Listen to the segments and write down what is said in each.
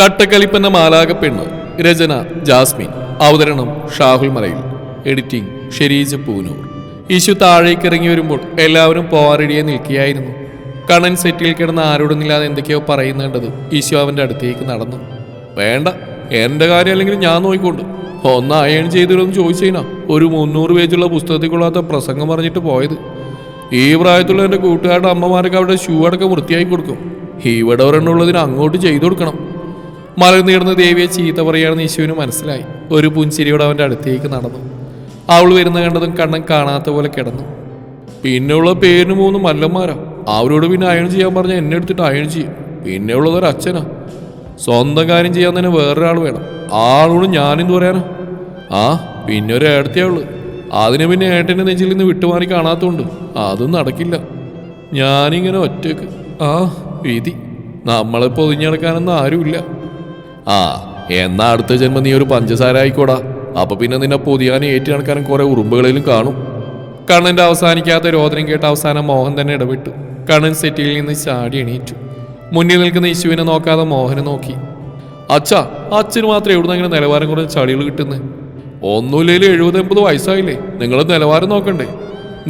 കട്ടക്കളിപ്പന്ന മാലാകപ്പെണ്ണ് രചന Jasmine. അവതരണം ഷാഹുൽ മലയിൽ. Editing Shereej Poonoor. ഇശു താഴേക്ക് ഇറങ്ങി വരുമ്പോൾ എല്ലാവരും പോവാറിടിയെ നിൽക്കുകയായിരുന്നു. കണ്ണൻ സെറ്റിൽ കിടന്ന് ആരോടൊന്നില്ലാതെ എന്തൊക്കെയോ പറയുന്നുണ്ടത് ഇശു അവന്റെ അടുത്തേക്ക് നടന്നു. വേണ്ട എന്റെ കാര്യം അല്ലെങ്കിൽ ഞാൻ നോക്കിക്കൊണ്ട്. ഒന്ന് അയൺ ചെയ്തിരുന്നു ചോദിച്ചതിനാ ഒരു മുന്നൂറ് പേജുള്ള പുസ്തകത്തിൽ കൊള്ളാത്ത പ്രസംഗം പറഞ്ഞിട്ട് പോയത്. ഈ പ്രായത്തിലുള്ള എന്റെ കൂട്ടുകാരുടെ അമ്മമാരൊക്കെ അവിടെ ഷൂ അടക്കം വൃത്തിയാക്കി കൊടുക്കും. ഇവിടെ ഒരെണ്ണമുള്ളതിന് അങ്ങോട്ട് ചെയ്തു കൊടുക്കണം. മലർന്നീർന്ന ദേവിയെ ചീത്ത പറയുകയാണെന്ന് യേശുവിന് മനസ്സിലായി. ഒരു പുഞ്ചിരിയോടെ അവന്റെ അടുത്തേക്ക് നടന്നു. അവൾ വരുന്ന കണ്ടതും കണ്ണൻ കാണാത്ത പോലെ കിടന്നു. പിന്നെയുള്ള പേരിന് മൂന്ന് മല്ലന്മാരാ. അവരോട് പിന്നെ അയൺ ചെയ്യാൻ പറഞ്ഞാൽ എന്നെ എടുത്തിട്ട് അയൺ ചെയ്യും. പിന്നെ ഉള്ളത് ഒരു അച്ഛനാ. സ്വന്തം കാര്യം ചെയ്യാൻ തന്നെ വേറൊരാൾ വേണം. ആളോട് ഞാനെന്ത് പറയാനാ? ആ പിന്നെ ഒരു ഏടത്തേ ഉള്ളു. അതിന് പിന്നെ ഏട്ടന്റെ നെഞ്ചിൽ നിന്ന് വിട്ടുമാറി കാണാത്തോണ്ട് അതും നടക്കില്ല. ഞാനിങ്ങനെ ഒറ്റയ്ക്ക് ആ വിധി. നമ്മളെ പൊതിഞ്ഞെടുക്കാനൊന്നും ആരുമില്ല. ആ എന്നാ അടുത്ത ജന്മം നീ ഒരു പഞ്ചസാര ആയിക്കോടാ. അപ്പൊ പിന്നെ നിന്നെ പൊതിയാനും ഏറ്റു നടക്കാനും കുറെ ഉറുമ്പുകളിലും കാണും. കണ്ണന്റെ അവസാനിക്കാത്ത രോദനം കേട്ട അവസാനം മോഹൻ തന്നെ ഇടപെട്ടു. കണ്ണൻ സെറ്റിൽ നിന്ന് ചാടി എണീറ്റു. മുന്നിൽ നിൽക്കുന്ന യേശുവിനെ നോക്കാതെ മോഹനെ നോക്കി. അച്ഛാ അച്ഛന് മാത്രം എവിടുന്ന് അങ്ങനെ നിലവാരം കുറഞ്ഞ ചളികൾ കിട്ടുന്നത് ഒന്നുമില്ലേലും എഴുപത് എൺപത് വയസ്സായില്ലേ? നിങ്ങൾ നിലവാരം നോക്കണ്ടേ?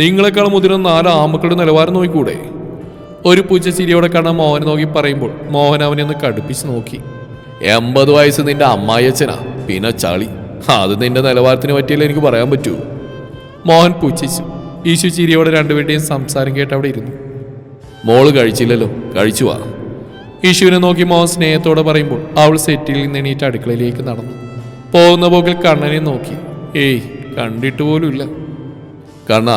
നിങ്ങളെക്കാൾ മുതിരുന്ന നാല് ആമക്കളുടെ നിലവാരം നോക്കിക്കൂടെ? ഒരു പൂച്ച ചിരിയോടെ കണ്ണ മോഹനെ നോക്കി പറയുമ്പോൾ മോഹൻ അവനെ ഒന്ന് കടുപ്പിച്ച് നോക്കി. എൺപത് വയസ്സ് നിന്റെ അമ്മായിയച്ഛനാ. പിന്നെ ചളി. അത് നിന്റെ നിലവാരത്തിന് പറ്റിയല്ലേ എനിക്ക് പറയാൻ പറ്റൂ. മോഹൻ പുച്ഛിച്ചു. ഈശു ചിരിയോടെ രണ്ടുപേരുടെയും സംസാരം കേട്ട് അവിടെ ഇരുന്നു. മോൾ കഴിച്ചില്ലല്ലോ. കഴിച്ചു വാ. ഈശുവിനെ നോക്കി മോഹൻ സ്നേഹത്തോടെ പറയുമ്പോൾ അവൾ സെറ്റിൽ നിന്ന് എണീറ്റ് അടുക്കളയിലേക്ക് നടന്നു. പോകുന്ന പോക്കിൽ കണ്ണനെ നോക്കി. ഏയ് കണ്ടിട്ട് പോലുമില്ല കണ്ണ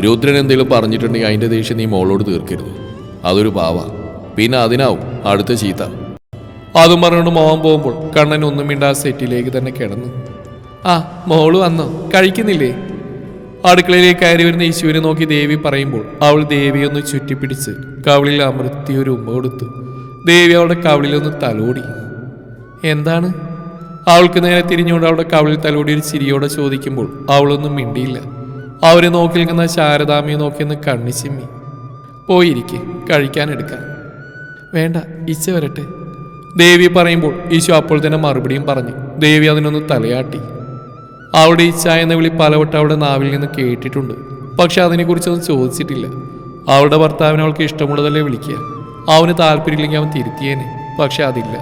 രുദ്രൻ എന്തെങ്കിലും പറഞ്ഞിട്ടുണ്ടെങ്കിൽ അതിന്റെ ദേഷ്യം നീ മോളോട് തീർക്കരുത്. അതൊരു പാവ. പിന്നെ അതിനാവും അടുത്ത ചീത്ത. അതും പറഞ്ഞുകൊണ്ട് മോഹൻ പോകുമ്പോൾ കണ്ണൻ ഒന്നും മിണ്ടാ സെറ്റിലേക്ക് തന്നെ കിടന്നു. ആ മോൾ വന്നോ? കഴിക്കുന്നില്ലേ? അടുക്കളയിലേക്ക് കയറി വരുന്ന യേശുവിനെ നോക്കി ദേവി പറയുമ്പോൾ അവൾ ദേവിയെ ഒന്ന് ചുറ്റിപ്പിടിച്ച് കവിളിൽ അമൃത്തി ഒരു ഉമ്മ കൊടുത്തു. ദേവി അവളുടെ കവിളിലൊന്ന് തലോടി. എന്താണ്? അവൾക്ക് നേരെ തിരിഞ്ഞുകൊണ്ട് അവളുടെ കവിളിൽ തലോടി ഒരു ചിരിയോടെ ചോദിക്കുമ്പോൾ അവളൊന്നും മിണ്ടിയില്ല. അവരെ നോക്കി നിൽക്കുന്ന ശാരദാമ്മയെ നോക്കിയെന്ന് കണ്ണി ചിമ്മി പോയിരിക്കെ കഴിക്കാനെടുക്കാം വേണ്ട ഇച്ച വരട്ടെ. ദേവി പറയുമ്പോൾ ഈശോ അപ്പോൾ തന്നെ മറുപടിയും പറഞ്ഞു ദേവി അതിനൊന്ന് തലയാട്ടി. അവിടെ ഇച്ഛ എന്ന വിളി പലവട്ടം അവിടെ നാവിൽ നിന്ന് കേട്ടിട്ടുണ്ട് പക്ഷെ അതിനെക്കുറിച്ചൊന്നും ചോദിച്ചിട്ടില്ല. അവളുടെ ഭർത്താവിനെ അവൾക്ക് ഇഷ്ടമുള്ളതല്ലേ വിളിക്കുക? അവന് താല്പര്യമില്ലെങ്കിൽ അവൻ തിരുത്തിയേനെ പക്ഷെ അതില്ല.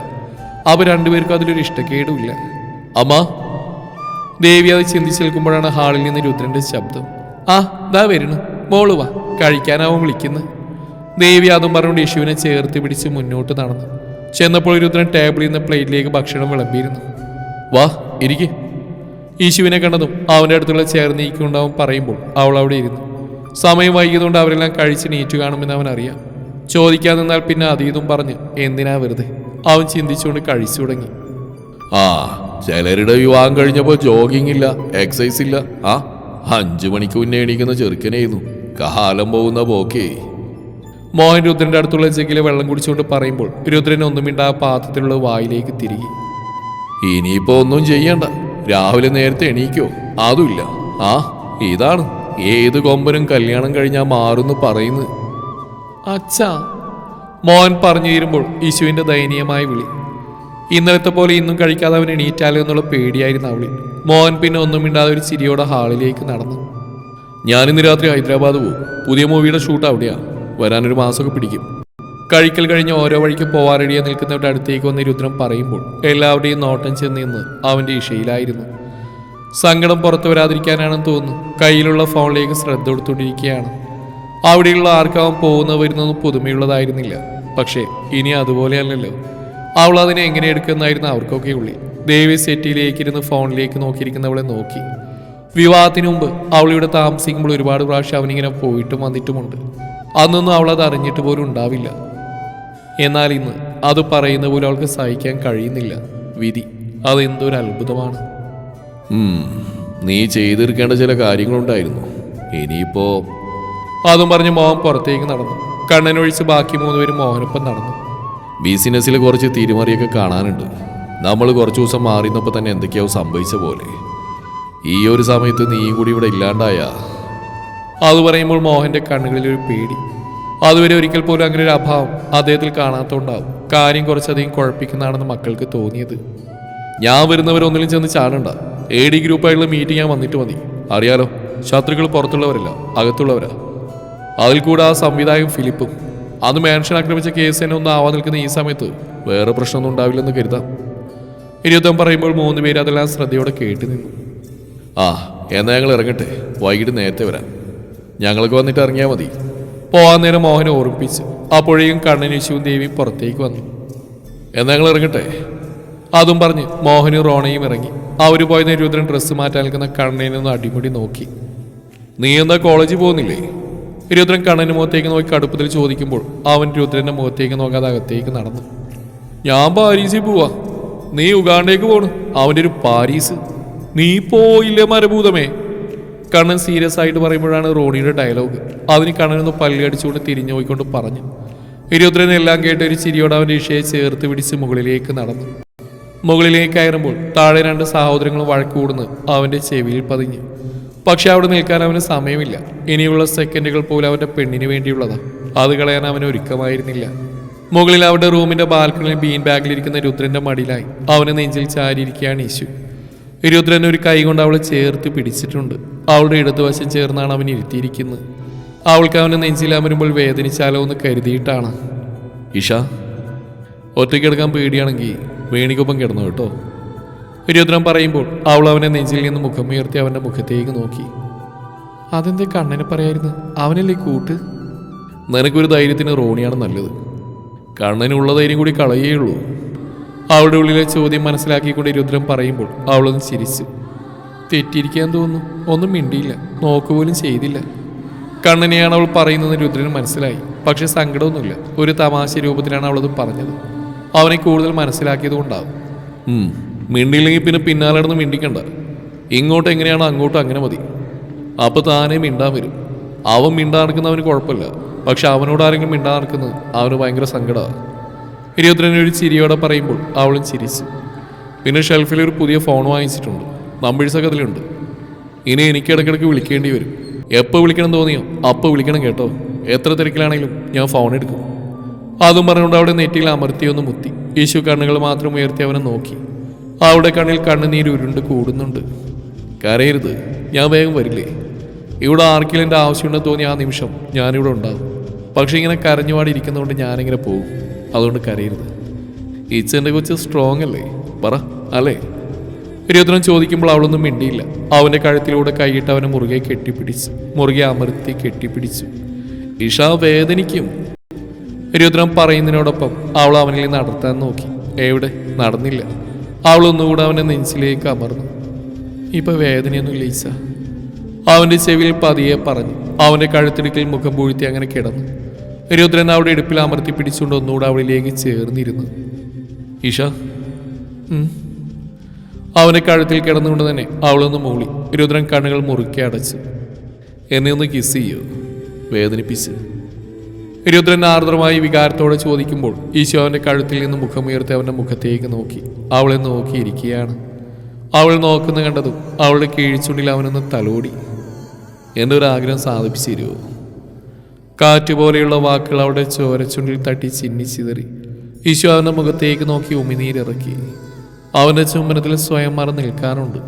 അവർ രണ്ടുപേർക്കും അതിലൊരു ഇഷ്ടക്കേടുമില്ല. അമ്മ? ദേവി അത് ചിന്തിച്ചു നിൽക്കുമ്പോഴാണ് ഹാളിൽ നിന്ന് രുദ്രന്റെ ശബ്ദം. ആ ദാ വരുന്നു. മോൾ വാ. കഴിക്കാനാവും വിളിക്കുന്നത് ദേവി അതും പറഞ്ഞുകൊണ്ട് യേശുവിനെ ചേർത്ത് പിടിച്ച് മുന്നോട്ട് നടന്നു. ചെന്നപ്പോൾ രുദ്രൻ ടേബിളിൽ നിന്ന് പ്ലേറ്റിലേക്ക് ഭക്ഷണം വിളമ്പിയിരുന്നു. വാ ഇരിക്കെ. യേശുവിനെ കണ്ടതും അവന്റെ അടുത്തുള്ള ചേർ നീക്കുണ്ടാവും പറയുമ്പോൾ അവൾ അവിടെ ഇരുന്നു. സമയം വൈകിയതുകൊണ്ട് അവരെല്ലാം കഴിച്ച് നീറ്റു കാണുമെന്ന് അവൻ അറിയാം. ചോദിക്കാൻ നിന്നാൽ പിന്നെ അതീതും പറഞ്ഞ് എന്തിനാ വെറുതെ? അവൻ ചിന്തിച്ചുകൊണ്ട് കഴിച്ചു തുടങ്ങി. ആ ചിലരുടെ വിവാഹം കഴിഞ്ഞപ്പോൾ ജോഗിങ് ഇല്ല എക്സസൈസ് ഇല്ല. ആ അഞ്ചു മണിക്ക് മുന്നേ എണീക്കുന്ന ചെറുക്കനായിരുന്നു. കാലം പോകുന്ന പോക്കേ. മോഹൻ രുദ്രന്റെ അടുത്തുള്ള ജഗ്ഗിലെ വെള്ളം കുടിച്ചുകൊണ്ട് പറയുമ്പോൾ രുദ്രൻ ഒന്നും മിണ്ടാ പാത്രത്തിലുള്ള വായിലേക്ക് തിരികെ. ഇനിയിപ്പോ ഒന്നും ചെയ്യണ്ട. രാവിലെ നേരത്തെ എണീക്കോ. അതുമില്ല. ആ ഇതാണ്. ഏത് കൊമ്പനും കല്യാണം കഴിഞ്ഞാൽ മാറുന്നു പറയുന്നു അച്ഛാ മോഹൻ പറഞ്ഞു തീരുമ്പോൾ യേശുവിന്റെ ദയനീയമായ വിളി. ഇന്നലത്തെ പോലെ ഇന്നും കഴിക്കാതെ അവൻ എണീറ്റാലോ എന്നുള്ള പേടിയായിരുന്നു അവളിൽ. മോഹൻ പിന്നെ ഒന്നും മിണ്ടാതെ ഒരു ചിരിയോടെ ഹാളിലേക്ക് നടന്നു. ഞാനിന്ന് രാത്രി ഹൈദരാബാദ് പോകും. പുതിയ മൂവിയുടെ ഷൂട്ട് അവിടെയാ. വരാനൊരു മാസമൊക്കെ പിടിക്കും. കഴിക്കൽ കഴിഞ്ഞ് ഓരോ വഴിക്ക് പോവാൻ റെഡിയാ നിൽക്കുന്നവരുടെ അടുത്തേക്ക് വന്ന് രുദ്രം പറയുമ്പോൾ എല്ലാവരുടെയും നോട്ടം ചെന്ന് നിന്ന് അവന്റെ ഇഷയിലായിരുന്നു. സങ്കടം പുറത്തു വരാതിരിക്കാനാണെന്ന് തോന്നുന്നു. കയ്യിലുള്ള ഫോണിലേക്ക് ശ്രദ്ധ കൊടുത്തുകൊണ്ടിരിക്കുകയാണ്. അവിടെയുള്ള ആർക്കാവും പോകുന്ന വരുന്നതും പുതുമയുള്ളതായിരുന്നില്ല. പക്ഷേ ഇനി അതുപോലെയല്ലല്ലോ അവൾ അതിനെ എങ്ങനെ എടുക്കുന്നായിരുന്നു അവർക്കൊക്കെ ഉള്ളി. ദേവി സെറ്റിയിലേക്ക് ഇരുന്ന് ഫോണിലേക്ക് നോക്കിയിരിക്കുന്നവളെ നോക്കി. വിവാഹത്തിന് മുമ്പ് അവളിവിടെ താമസിക്കുമ്പോൾ ഒരുപാട് പ്രാവശ്യം അവനിങ്ങനെ പോയിട്ടും വന്നിട്ടുമുണ്ട്. അന്നൊന്നും അവൾ അത് അറിഞ്ഞിട്ട് പോലും ഉണ്ടാവില്ല. എന്നാൽ ഇന്ന് അത് പറയുന്ന പോലെ അവൾക്ക് സഹിക്കാൻ കഴിയുന്നില്ല വിധി. അതെന്തൊരു അത്ഭുതമാണ്. നീ ചെയ്തിരിക്കേണ്ട ചില കാര്യങ്ങളുണ്ടായിരുന്നു. ഇനിയിപ്പോ അതും പറഞ്ഞ് മോഹൻ പുറത്തേക്ക് നടന്നു. കണ്ണനൊഴിച്ച് ബാക്കി മൂന്നുപേരും മോഹനൊപ്പം നടന്നു. ബിസിനസ്സിൽ കുറച്ച് തിരിമറിയൊക്കെ കാണാനുണ്ട്. നമ്മൾ കുറച്ച് ദിവസം മാറിയപ്പോൾ തന്നെ എന്തൊക്കെയാവും സംഭവിച്ച പോലെ. ഈ ഒരു സമയത്ത് നീ കൂടി ഇവിടെ ഇല്ലാണ്ടായ അത് പറയുമ്പോൾ മോഹന്റെ കണ്ണുകളിൽ ഒരു പേടി. അതുവരെ ഒരിക്കൽ പോലും അങ്ങനെ ഒരു അഭാവം അദ്ദേഹത്തിൽ കാണാത്തോണ്ടാവും. കാര്യം കുറച്ചധികം കുഴപ്പിക്കുന്നതാണെന്ന് മക്കൾക്ക് തോന്നിയത്. ഞാൻ വരുന്നവരൊന്നിലും ചെന്ന് ചാടണ്ട. എ ഡി ഗ്രൂപ്പായിട്ടുള്ള മീറ്റിംഗ് ഞാൻ വന്നിട്ട് മതി. അറിയാലോ ശത്രുക്കൾ പുറത്തുള്ളവരല്ല അകത്തുള്ളവരാ. അതിൽ കൂടെ ആ സംവിധായകൻ ഫിലിപ്പും. അന്ന് മാൻഷൻ ആക്രമിച്ച കേസ് തന്നെ ഒന്നും ആവാൻ നിൽക്കുന്ന ഈ സമയത്ത് വേറെ പ്രശ്നമൊന്നും ഉണ്ടാവില്ലെന്ന് കരുതാം. ഇരുപത്തം പറയുമ്പോൾ മൂന്ന് പേര് അതെല്ലാം ശ്രദ്ധയോടെ കേട്ടു നിന്നു. ആ എന്നാൽ ഞങ്ങൾ ഇറങ്ങട്ടെ. വൈകിട്ട് നേരത്തെ വരാം. ഞങ്ങൾക്ക് വന്നിട്ട് ഇറങ്ങിയാൽ മതി. പോകാൻ നേരം മോഹനെ ഓർമ്മിപ്പിച്ചു അപ്പോഴേക്കും കണ്ണനീശുവും ദേവി പുറത്തേക്ക് വന്നു. എന്നാൽ ഞങ്ങൾ ഇറങ്ങട്ടെ? അതും പറഞ്ഞ് മോഹനും റോണയും ഇറങ്ങി. അവർ പോയ രുദ്രൻ ഡ്രസ്സ് മാറ്റാൻ നിൽക്കുന്ന കണ്ണനെ നിന്ന് അടിമുടി നോക്കി. നീ എന്താ കോളേജിൽ പോകുന്നില്ലേ? രുദ്രൻ കണ്ണന് മുഖത്തേക്ക് നോക്കി കടുപ്പത്തിൽ ചോദിക്കുമ്പോൾ അവൻ രുദ്രന്റെ മുഖത്തേക്ക് നോക്കാതെ അകത്തേക്ക് നടന്നു. ഞാൻ പാരീസിൽ പോവാ. നീ ഉഗാണ്ടേക്ക് പോണു. അവന്റെ ഒരു പാരീസ്. നീ പോയില്ലേ മരഭൂതമേ? കണ്ണൻ സീരിയസ് ആയിട്ട് പറയുമ്പോഴാണ് റോണിയുടെ ഡയലോഗ് അതിന് കണ്ണനൊന്ന് പല്ലടിച്ചുകൊണ്ട് തിരിഞ്ഞു പോയിക്കൊണ്ട് പറഞ്ഞു. ഇരുപത്തിരണ്ട് എല്ലാം കേട്ട് ഒരു ചിരിയോടെ അവന്റെ ഇഷയെ ചേർത്ത് പിടിച്ച് മുകളിലേക്ക് നടന്നു. മുകളിലേക്ക് കയറുമ്പോൾ താഴെ രണ്ട് സഹോദരങ്ങളും വഴക്കൂടുന്ന് അവന്റെ ചെവിയിൽ പതിഞ്ഞു. പക്ഷെ അവിടെ നിൽക്കാൻ അവന് സമയമില്ല. ഇനിയുള്ള സെക്കൻഡുകൾ പോലും അവന്റെ പെണ്ണിന് വേണ്ടിയുള്ളതാണ് അത് കളയാൻ അവന് ഒരുക്കമായിരുന്നില്ല. മുകളിൽ അവരുടെ റൂമിന്റെ ബാൽക്കണിയിൽ ബീൻ ബാഗിലിരിക്കുന്ന രുദ്രന്റെ മടിയിലായി. അവന് നെഞ്ചിൽ ചാരിയിരിക്കുകയാണ് ഈശു രുദ്രൻ ഒരു കൈ കൊണ്ട് അവളെ ചേർത്ത് പിടിച്ചിട്ടുണ്ട്. അവളുടെ ഇടതുവശം ചേർന്നാണ് അവൻ ഇരുത്തിയിരിക്കുന്നത്. അവൾക്ക് അവനെ നെഞ്ചിലാൻ വരുമ്പോൾ വേദനിച്ചാലോ എന്ന് കരുതിയിട്ടാണ്. ഇഷ ഒറ്റയ്ക്കെടുക്കാൻ പേടിയാണെങ്കിൽ വേണിക്കൊപ്പം കിടന്നു കേട്ടോ? രുദ്രൻ പറയുമ്പോൾ അവൾ അവനെ നെഞ്ചിൽ നിന്ന് മുഖം ഉയർത്തി അവന്റെ മുഖത്തേക്ക് നോക്കി. അതെന്തേ കണ്ണനെ പറയായിരുന്നു? അവനല്ലേ കൂട്ട്? നിനക്കൊരു ധൈര്യത്തിന് റോണിയാണ് നല്ലത്. കണ്ണനുള്ള ധൈര്യം കൂടി കളയേയുള്ളൂ അവളുടെ ഉള്ളിലെ ചോദ്യം മനസ്സിലാക്കിക്കൊണ്ട് രുദ്രൻ പറയുമ്പോൾ അവളൊന്ന് ചിരിച്ചു. തെറ്റിയിരിക്കാൻ തോന്നുന്നു. ഒന്നും മിണ്ടിയില്ല. നോക്കുപോലും ചെയ്തില്ല. കണ്ണനെയാണ് അവൾ പറയുന്നത് രുദ്രന് മനസ്സിലായി. പക്ഷെ സങ്കടമൊന്നുമില്ല. ഒരു തമാശ രൂപത്തിലാണ് അവളത് പറഞ്ഞത്. അവനെ കൂടുതൽ മനസ്സിലാക്കിയത് കൊണ്ടാവും. മിണ്ടിയില്ലെങ്കിൽ പിന്നെ പിന്നാലെ നടന്ന് മിണ്ടിക്കണ്ട. ഇങ്ങോട്ട് എങ്ങനെയാണോ അങ്ങോട്ടും അങ്ങനെ മതി. അപ്പൊ താനേ മിണ്ടാൻ വരും. അവൻ മിണ്ടാ നടക്കുന്നവന് കുഴപ്പമില്ല. പക്ഷെ അവനോട് ആരെങ്കിലും മിണ്ടാ നടക്കുന്നത് അവന് ഭയങ്കര സങ്കടമാണ് ഒരു ചിരിയോടെ പറയുമ്പോൾ അവളും ചിരിച്ചു. പിന്നെ ഷെൽഫിൽ ഒരു പുതിയ ഫോൺ വാങ്ങിച്ചിട്ടുണ്ട്. നമ്പേഴ്സൊക്കെ അതിലുണ്ട്. ഇനി എനിക്ക് ഇടയ്ക്കിടയ്ക്ക് വിളിക്കേണ്ടി വരും. എപ്പോൾ വിളിക്കണം തോന്നിയോ? അപ്പോൾ വിളിക്കണം കേട്ടോ. എത്ര തിരക്കിലാണെങ്കിലും ഞാൻ ഫോൺ എടുക്കും. അതും പറഞ്ഞുകൊണ്ട് അവിടെ നെറ്റിയിൽ അമർത്തിയൊന്ന് മുത്തി. യേശു കണ്ണുകൾ മാത്രം ഉയർത്തി അവനെ നോക്കി. അവിടെ കണ്ണിൽ കണ്ണുനീർ ഉരുണ്ട് കൂടുന്നുണ്ട്. കരയരുത് ഞാൻ വേഗം വരില്ലേ? ഇവിടെ ആർക്കിലെന്റെ ആവശ്യമുണ്ടെന്ന് തോന്നിയ ആ നിമിഷം ഞാനിവിടെ ഉണ്ടാകും പക്ഷേ ഇങ്ങനെ കരഞ്ഞുപാടി ഇരിക്കുന്നതുകൊണ്ട് ഞാനിങ്ങനെ പോകും. അതുകൊണ്ട് കരയരുത്. ഈച്ചന്റെ കൊച്ച് സ്ട്രോങ് അല്ലേ? പറ അല്ലേ? ഇരുപത്തിനും ചോദിക്കുമ്പോൾ അവളൊന്നും മിണ്ടിയില്ല. അവന്റെ കഴുത്തിലൂടെ കൈയിട്ട് അവനെ മുറുകെ കെട്ടിപ്പിടിച്ചു. മുറുകെ അമർത്തി കെട്ടിപ്പിടിച്ചു. ഇഷ വേദനിക്കും. ഇരുപത്തിനും പറയുന്നതിനോടൊപ്പം അവൾ അവനിൽ നടത്താൻ നോക്കി. എവിടെ? നടന്നില്ല. അവളൊന്നുകൂടെ അവനെ അവന്റെ നെഞ്ചിലേക്ക് അമർന്നു. ഇപ്പൊ വേദനയൊന്നുമില്ല ഈസ അവന്റെ ചെവിയിൽ പതിയെ പറഞ്ഞു. അവന്റെ കഴുത്തിടുക്കിൽ മുഖം പൂഴ്ത്തി അങ്ങനെ കിടന്നു. രുദ്രൻ അവിടെ ഇടുപ്പിൽ അമർത്തി പിടിച്ചുകൊണ്ട് ഒന്നുകൂടെ അവളിലേക്ക് ചേർന്നിരുന്നു. ഈഷ അവനെ കഴുത്തിൽ കിടന്നുകൊണ്ട് തന്നെ അവളൊന്ന് മൂളി. രുദ്രൻ കണ്ണുകൾ മുറുക്കി അടച്ചു. എന്നെ ഒന്ന് കിസ് ചെയ്യൂ വേദനിപ്പിച്ച്. രുദ്രൻ ആർദ്രമായി വികാരത്തോടെ ചോദിക്കുമ്പോൾ ഈശോ അവന്റെ കഴുത്തിൽ നിന്ന് മുഖമുയർത്തി അവന്റെ മുഖത്തേക്ക് നോക്കി. അവളെ നോക്കിയിരിക്കുകയാണ്. അവൾ നോക്കുന്ന കണ്ടതും അവളുടെ കീഴ്ച്ചുണ്ടിൽ അവനൊന്ന് തലോടി. എന്റെ ഒരു ആഗ്രഹം കാറ്റ് പോലെയുള്ള വാക്കുകൾ അവിടെ ചോരച്ചുണ്ടിൽ തട്ടി ചിന്നി ചിതറി. ഈശോ അവന്റെ മുഖത്തേക്ക് നോക്കി ഉമിനീരിറക്കി. അവന്റെ ചുംബനത്തിൽ സ്വയം മറന്ന് നിൽക്കാനുണ്ട്.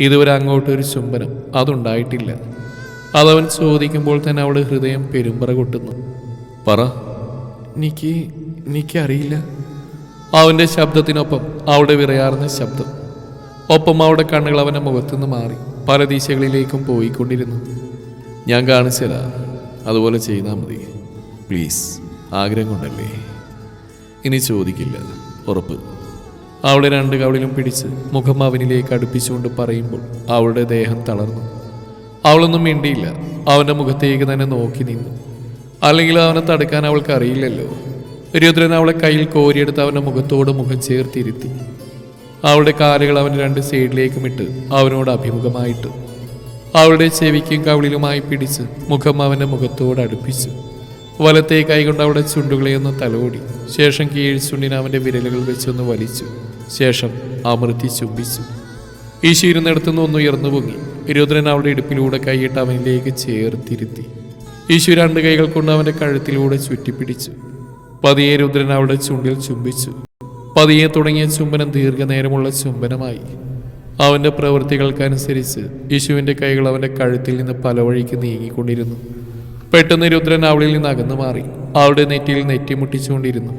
ഇതുവരെ അങ്ങോട്ടൊരു ചുംബനം അതുണ്ടായിട്ടില്ല. അതവൻ ചോദിക്കുമ്പോൾ തന്നെ അവിടെ ഹൃദയം പെരുമ്പറ കൊട്ടുന്നു. പറ. എനിക്ക് എനിക്കറിയില്ല അവന്റെ ശബ്ദത്തിനൊപ്പം അവിടെ വിറയാർന്ന ശബ്ദം. ഒപ്പം അവിടെ കണ്ണുകൾ അവന്റെ മുഖത്തുനിന്ന് മാറി. പല ദിശകളിലേക്കും പോയിക്കൊണ്ടിരുന്നു. ഞാൻ കാണിച്ചു തരാം അതുപോലെ ചെയ്താൽ മതി. പ്ലീസ് ആഗ്രഹം കൊണ്ടല്ലേ? ഇനി ചോദിക്കില്ല ഉറപ്പ്. അവളെ രണ്ട് കവളിലും പിടിച്ച് മുഖം അവനിലേക്ക് അടുപ്പിച്ചുകൊണ്ട് പറയുമ്പോൾ അവളുടെ ദേഹം തളർന്നു. അവളൊന്നും മിണ്ടിയില്ല. അവന്റെ മുഖത്തേക്ക് തന്നെ നോക്കി നിന്നു. അല്ലെങ്കിൽ അവനെ തടുക്കാൻ അവൾക്ക് അറിയില്ലല്ലോ. രുദ്രൻ അവളെ കയ്യിൽ കോരിയെടുത്ത് അവന്റെ മുഖത്തോട് മുഖം ചേർത്തിരുത്തി. അവളുടെ കാലുകൾ അവന്റെ രണ്ട് സൈഡിലേക്കും ഇട്ട് അവനോട് അഭിമുഖമായിട്ട് അവളുടെ ചെവിക്കും കവിളിലുമായി പിടിച്ച് മുഖം അവന്റെ മുഖത്തോട് അടുപ്പിച്ചു. വലത്തെ കൈകൊണ്ട് അവളുടെ ചുണ്ടുകളെ ഒന്ന് തലോടി. ശേഷം കീഴ് ചുണ്ടിന് അവന്റെ വിരലുകൾ വെച്ചൊന്ന് വലിച്ചു. ശേഷം അമൃത്തി ചുംബിച്ചു. ഈശു ഇരുന്നിടത്തുനിന്ന് ഒന്ന് ഉയർന്നു പൊങ്ങി. രുദ്രൻ അവളുടെ ഇടുപ്പിലൂടെ കൈയിട്ട് അവനിലേക്ക് ചേർത്തിരുത്തി. ഈശു രണ്ട് കൈകൾ കൊണ്ട് അവന്റെ കഴുത്തിലൂടെ ചുറ്റിപ്പിടിച്ചു. പതിയെ രുദ്രൻ അവളുടെ ചുണ്ടിൽ ചുംബിച്ചു. പതിയെ തുടങ്ങിയ ചുംബനം ദീർഘനേരമുള്ള ചുംബനമായി. അവന്റെ പ്രവൃത്തികൾക്കനുസരിച്ച് യേശുവിന്റെ കൈകൾ അവന്റെ കഴുത്തിൽ നിന്ന് പല വഴിക്ക് നീങ്ങിക്കൊണ്ടിരുന്നു. പെട്ടെന്ന് രുദ്രൻ അവളിൽ നിന്ന് അകന്നു മാറി. അവളുടെ നെറ്റിയിൽ നെറ്റിമുട്ടിച്ചുകൊണ്ടിരുന്നു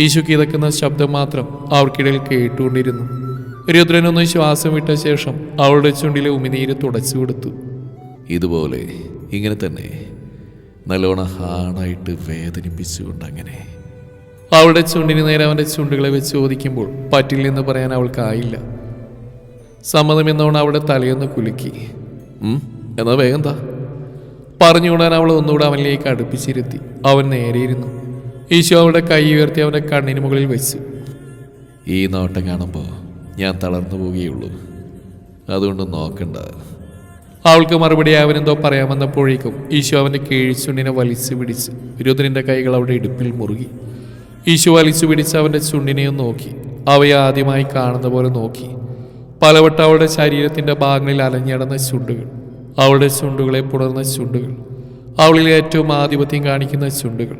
യേശു കിതക്കുന്ന ശബ്ദം മാത്രം അവർക്കിടയിൽ കേട്ടുകൊണ്ടിരുന്നു. രുദ്രനൊന്ന് ശ്വാസം വിട്ട ശേഷം അവളുടെ ചുണ്ടിലെ ഉമിനീര് തുടച്ചു കൊടുത്തു. ഇതുപോലെ ഇങ്ങനെ തന്നെ നല്ലോണം ഹാർഡായിട്ട് വേദനിപ്പിച്ചുകൊണ്ട് അങ്ങനെ. അവളുടെ ചുണ്ടിന് നേരെ അവന്റെ ചുണ്ടുകളെ വെച്ച് ചോദിക്കുമ്പോൾ പറ്റില്ലെന്ന് പറയാൻ അവൾക്കായില്ല. സമ്മതമെന്നോണം അവളുടെ തലയൊന്ന് കുലുക്കി. എന്നാ വേഗം എന്താ പറഞ്ഞുകൊണ്ടാൻ അവൾ ഒന്നുകൂടെ അവനിലേക്ക് അടുപ്പിച്ചിരുത്തി. അവൻ നേരെയിരുന്നു ഈശോ അവളുടെ കൈ ഉയർത്തി അവന്റെ കണ്ണിന് മുകളിൽ വെച്ചു. ഈ നോട്ടം കാണുമ്പോൾ ഞാൻ തളർന്നു പോവുകയുള്ളൂ. അതുകൊണ്ട് നോക്കണ്ട. അവൾക്ക് മറുപടി അവനെന്തോ പറയാമെന്നപ്പോഴേക്കും ഈശോ അവന്റെ കീഴ്ചുണ്ടിനെ വലിച്ചു പിടിച്ച് രുദ്രന്റെ കൈകൾ അവളുടെ ഇടുപ്പിൽ മുറുകി. ഈശോ വലിച്ചു പിടിച്ച് അവന്റെ ചുണ്ടിനെയും നോക്കി. അവയെ ആദ്യമായി കാണുന്ന പോലെ നോക്കി. പലവട്ടം അവളുടെ ശരീരത്തിന്റെ ഭാഗങ്ങളിൽ അലഞ്ഞടന്ന ചുണ്ടുകൾ അവളുടെ ചുണ്ടുകളെ പുണർന്ന ചുണ്ടുകൾ അവളിൽ ഏറ്റവും ആധിപത്യം കാണിക്കുന്ന ചുണ്ടുകൾ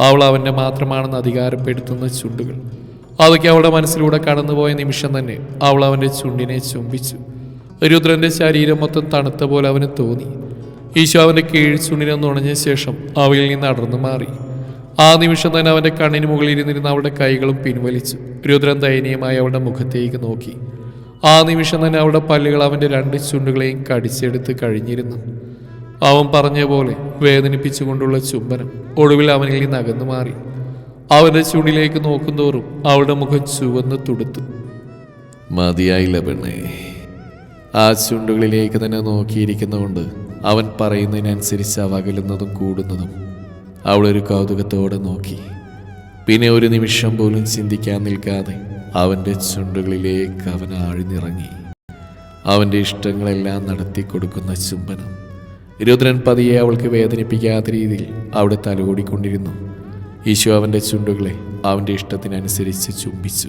അവൾ അവന്റെ മാത്രമാണെന്ന് അധികാരപ്പെടുത്തുന്ന ചുണ്ടുകൾ. അതൊക്കെ അവളുടെ മനസ്സിലൂടെ കടന്നുപോയ നിമിഷം തന്നെ അവൾ അവന്റെ ചുണ്ടിനെ ചുംബിച്ചു. രുദ്രന്റെ ശരീരം മൊത്തം തണുത്ത പോലെ അവന് തോന്നി. ഈശോ അവന്റെ കീഴ് ചുണ്ടിനെ നുണഞ്ഞ ശേഷം അവയിൽ നിന്ന് അടർന്നു മാറി. ആ നിമിഷം തന്നെ അവന്റെ കണ്ണിന് മുകളിൽ ഇരുന്നിരുന്ന അവളുടെ കൈകളും പിൻവലിച്ചു. രുദ്രൻ ദയനീയമായി അവളുടെ മുഖത്തേക്ക് നോക്കി. ആ നിമിഷം തന്നെ അവളുടെ പല്ലുകൾ അവന്റെ രണ്ട് ചുണ്ടുകളെയും കടിച്ചെടുത്ത് കഴിഞ്ഞിരുന്നു. അവൻ പറഞ്ഞ പോലെ വേദനിപ്പിച്ചുകൊണ്ടുള്ള ചുംബനം ഒടുവിൽ അവനിൽ നിന്ന് അകന്നു മാറി. അവന്റെ ചുണ്ടിലേക്ക് നോക്കുന്തോറും അവളുടെ മുഖം ചുവന്ന് തുടുത്തു. മതിയായില്ല പെണ്ണേ. ആ ചുണ്ടുകളിലേക്ക് തന്നെ നോക്കിയിരിക്കുന്നതുകൊണ്ട് അവൻ പറയുന്നതിനനുസരിച്ച് അവ അകലുന്നതും കൂടുന്നതും അവളൊരു കൗതുകത്തോടെ നോക്കി. പിന്നെ ഒരു നിമിഷം പോലും ചിന്തിക്കാൻ നിൽക്കാതെ അവന്റെ ചുണ്ടുകളിലേക്ക് അവൻ ആഴ്ന്നിറങ്ങി. അവന്റെ ഇഷ്ടങ്ങളെല്ലാം നടത്തി കൊടുക്കുന്ന ചുംബനം രുദ്രൻ പതിയെ അവൾക്ക് വേദനിപ്പിക്കാത്ത രീതിയിൽ അവിടെ തലോടിക്കൊണ്ടിരുന്നു. ഈശോ അവന്റെ ചുണ്ടുകളെ അവന്റെ ഇഷ്ടത്തിനനുസരിച്ച് ചുംബിച്ചു.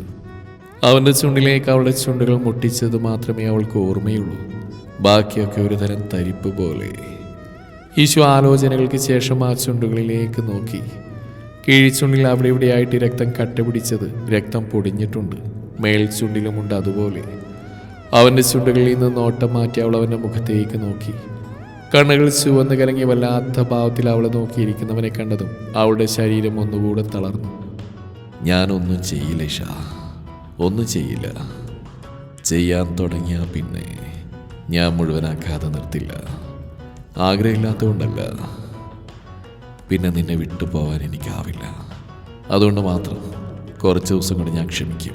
അവന്റെ ചുണ്ടിലേക്ക് അവളുടെ ചുണ്ടുകൾ മുട്ടിച്ചത് മാത്രമേ അവൾക്ക് ഓർമ്മയുള്ളൂ. ബാക്കിയൊക്കെ ഒരു തരം തരിപ്പ് പോലെ. ഈശോ ആലോചനകൾക്ക് ശേഷം ആ ചുണ്ടുകളിലേക്ക് നോക്കി. കീഴ്ചുണ്ടിൽ അവിടെ ഇവിടെയായിട്ട് രക്തം കട്ടപിടിച്ചത് രക്തം പൊടിഞ്ഞിട്ടുണ്ട്. മേൽചുണ്ടിലുമുണ്ട് അതുപോലെ. അവന്റെ ചുണ്ടുകളിൽ നിന്ന് നോട്ടം മാറ്റി അവൾ അവന്റെ മുഖത്തേക്ക് നോക്കി. കണ്ണുകൾ ചുവന്ന് കലങ്ങി വല്ലാത്ത ഭാവത്തിൽ അവളെ നോക്കിയിരിക്കുന്നവനെ കണ്ടതും അവളുടെ ശരീരം ഒന്നുകൂടെ തളർന്നു. ഞാനൊന്നും ചെയ്യില്ല ഷാ ഒന്നും ചെയ്യില്ല. ചെയ്യാൻ തുടങ്ങിയ പിന്നെ ഞാൻ മുഴുവനാക്കാതെ നിർത്തില്ല. ആഗ്രഹമില്ലാത്തതുകൊണ്ടല്ല. പിന്നെ നിന്നെ വിട്ടുപോകാൻ എനിക്കാവില്ല. അതുകൊണ്ട് മാത്രം കുറച്ച് ദിവസം കൊണ്ട് ഞാൻ ക്ഷമിക്കും.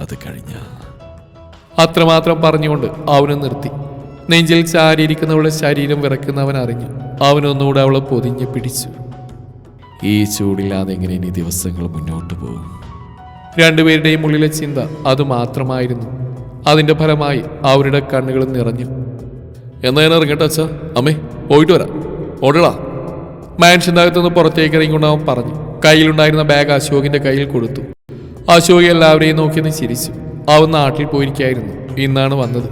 അത് കഴിഞ്ഞ. അത്രമാത്രം പറഞ്ഞുകൊണ്ട് അവനെ നിർത്തി. നെഞ്ചിൽ ചാരിയിരിക്കുന്നവളെ ശരീരം വിറക്കുന്നവൻ അറിഞ്ഞു. അവനൊന്നുകൂടെ അവളെ പൊതിഞ്ഞ് പിടിച്ചു. ഈ ചൂടില്ലാതെ എങ്ങനെ ഇനി ദിവസങ്ങൾ മുന്നോട്ട് പോകും? രണ്ടുപേരുടെയും ഉള്ളിലെ ചിന്ത അത് മാത്രമായിരുന്നു. അതിന്റെ ഫലമായി അവരുടെ കണ്ണുകൾ നിറഞ്ഞു. എന്നാ ഇറങ്ങട്ടെ അച്ഛ? അമ്മേ പോയിട്ട് വരാം. ഓടടാ. മാൻഷന്റെ നിന്ന് പുറത്തേക്ക് ഇറങ്ങിക്കൊണ്ട് പറഞ്ഞു കയ്യിലുണ്ടായിരുന്ന ബാഗ് അശോകിന്റെ കയ്യിൽ കൊടുത്തു. അശോക് എല്ലാവരെയും നോക്കിയെന്ന് ചിരിച്ചു. അവൻ നാട്ടിൽ പോയിരിക്കായിരുന്നു. ഇന്നാണ് വന്നത്.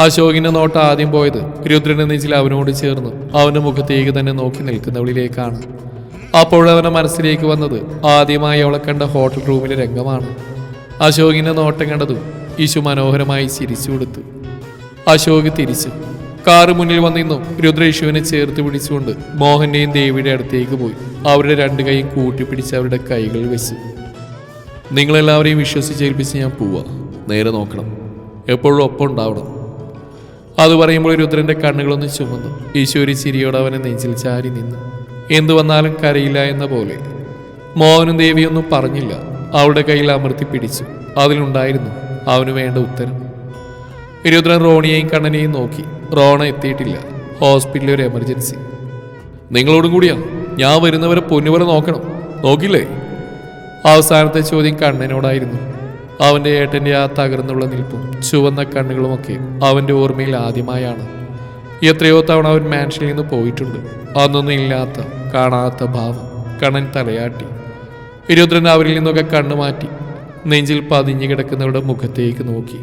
അശോകിന്റെ നോട്ട ആദ്യം പോയത് രുദ്രന്റെ നെഞ്ചിൽ അവനോട് ചേർന്ന് അവന്റെ മുഖത്തേക്ക് തന്നെ നോക്കി നിൽക്കുന്നവളിലേക്കാണ്. അപ്പോഴവന്റെ മനസ്സിലേക്ക് വന്നത് ആദ്യമായി അവളെ കണ്ട ഹോട്ടൽ റൂമിലെ രംഗമാണ്. അശോകിന്റെ നോട്ടം കണ്ടതും ഈശു മനോഹരമായി ചിരിച്ചു കൊടുത്തു. അശോക് തിരിച്ചു. കാറ് മുന്നിൽ വന്നിരുന്നു രുദ്രേഷുവിനെ ചേർത്ത് പിടിച്ചുകൊണ്ട് മോഹന്റെയും ദേവിയുടെ അടുത്തേക്ക് പോയി. അവരുടെ രണ്ട് കൈയും കൂട്ടിപ്പിടിച്ച് അവരുടെ കൈകൾ വെച്ച്. നിങ്ങളെല്ലാവരെയും വിശ്വസിച്ചേൽപ്പിച്ച് ഞാൻ പോവാ. നേരെ നോക്കണം. എപ്പോഴും ഒപ്പം ഉണ്ടാവണം. അത് പറയുമ്പോൾ രുദ്രന്റെ കണ്ണുകളൊന്ന് ചുമന്നു. ഈശ്വരി ചിരിയോടെ അവനെ നെഞ്ചിൽ ചാരി നിന്നു. എന്തു വന്നാലും കരയില്ല എന്ന പോലെ. മോഹനും ദേവിയൊന്നും പറഞ്ഞില്ല. അവളുടെ കയ്യിൽ അമർത്തി പിടിച്ചു. അതിലുണ്ടായിരുന്നു അവന് വേണ്ട ഉത്തരം. രുദ്രൻ റോണിയെയും കണ്ണനെയും നോക്കി. റോണ എത്തിയിട്ടില്ല. ഹോസ്പിറ്റലിൽ ഒരു എമർജൻസി. നിങ്ങളോടും കൂടിയാ ഞാൻ വരുന്നവരെ പൊന്നുപോലെ നോക്കണം. നോക്കില്ലേ? അവസാനത്തെ ചോദ്യം കണ്ണനോടായിരുന്നു. അവന്റെ ഏട്ടന്റെ ആ തകർന്നുള്ള നിൽപ്പും ചുവന്ന കണ്ണുകളുമൊക്കെ അവന്റെ ഓർമ്മയിൽ ആദ്യമായാണ്. എത്രയോ തവണ അവൻ മാൻഷനിൽ നിന്ന് പോയിട്ടുണ്ട്. അന്നൊന്നും ഇല്ലാത്ത കാണാത്ത ഭാവം കണ്ണൻ തലയാട്ടി. ഇരുപത്തിരൻ അവരിൽ നിന്നൊക്കെ കണ്ണു മാറ്റി നെഞ്ചിൽ പതിഞ്ഞു കിടക്കുന്നവരുടെ മുഖത്തേക്ക് നോക്കി.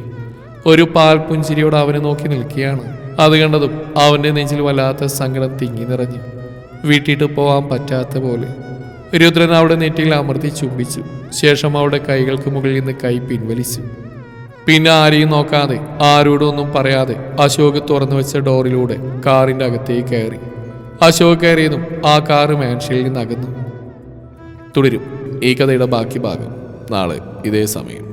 ഒരു പാൽപുഞ്ചിരിയോട് അവനെ നോക്കി നിൽക്കുകയാണ്. അത് കണ്ടതും അവന്റെ നെഞ്ചിൽ വല്ലാത്ത സങ്കടം തിങ്ങി നിറഞ്ഞു. വീട്ടിട്ട് പോവാൻ പറ്റാത്ത പോലെ. രുദ്രൻ അവിടെ നെറ്റിയിൽ അമർത്തി ചുംബിച്ചു. ശേഷം അവിടെ കൈകൾക്ക് മുകളിൽ നിന്ന് കൈ പിൻവലിച്ചു. പിന്നെ ആരെയും നോക്കാതെ ആരോടും ഒന്നും പറയാതെ അശോക് തുറന്നു വെച്ച ഡോറിലൂടെ കാറിന്റെ അകത്തേക്ക് കയറി. അശോക് കയറിയതും ആ കാറ് മാൻഷയിൽ നിന്ന് അകന്നു തുടരും. ഈ കഥയുടെ ബാക്കി ഭാഗം നാളെ ഇതേ സമയം.